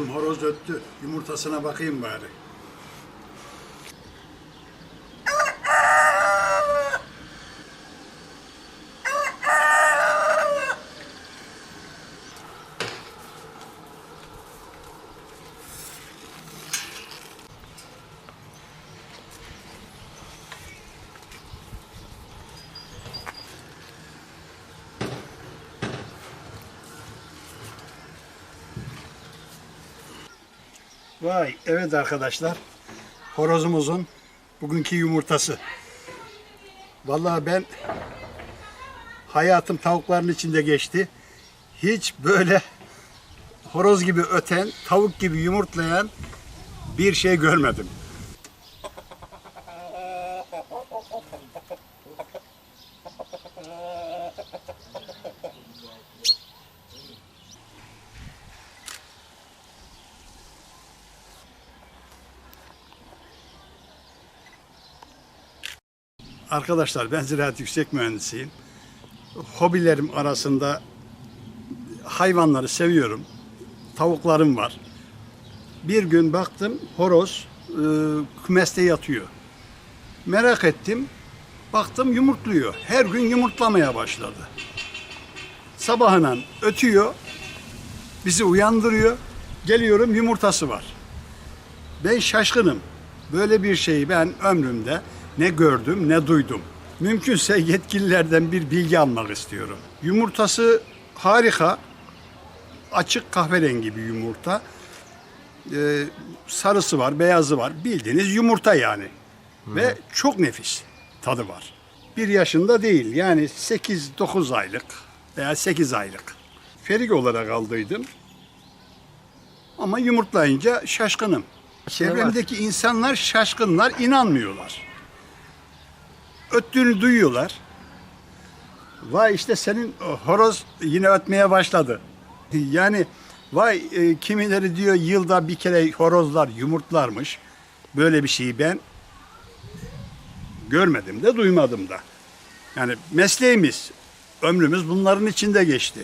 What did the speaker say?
horoz öttü. Yumurtasına bakayım bari. Vay evet arkadaşlar. Horozumuzun bugünkü yumurtası. Vallahi ben hayatım tavukların içinde geçti. Hiç böyle horoz gibi öten, tavuk gibi yumurtlayan bir şey görmedim. Arkadaşlar ben ziraat yüksek mühendisiyim. Hobilerim arasında hayvanları seviyorum. Tavuklarım var. Bir gün baktım horoz e, kümeste yatıyor. Merak ettim. Baktım yumurtluyor. Her gün yumurtlamaya başladı. Sabahına ötüyor. Bizi uyandırıyor. Geliyorum yumurtası var. Ben şaşkınım. Böyle bir şeyi ben ömrümde ne gördüm ne duydum. Mümkünse yetkililerden bir bilgi almak istiyorum. Yumurtası harika. Açık kahverengi bir yumurta. Ee, sarısı var, beyazı var. Bildiğiniz yumurta yani. Ve çok nefis tadı var. Bir yaşında değil yani 8-9 aylık veya 8 aylık. Ferik olarak aldıydım. Ama yumurtlayınca şaşkınım. Çevremdeki insanlar şaşkınlar, inanmıyorlar. Öttüğünü duyuyorlar. Vay işte senin horoz yine ötmeye başladı. Yani vay e, kimileri diyor yılda bir kere horozlar yumurtlarmış. Böyle bir şeyi ben görmedim de duymadım da. Yani mesleğimiz, ömrümüz bunların içinde geçti.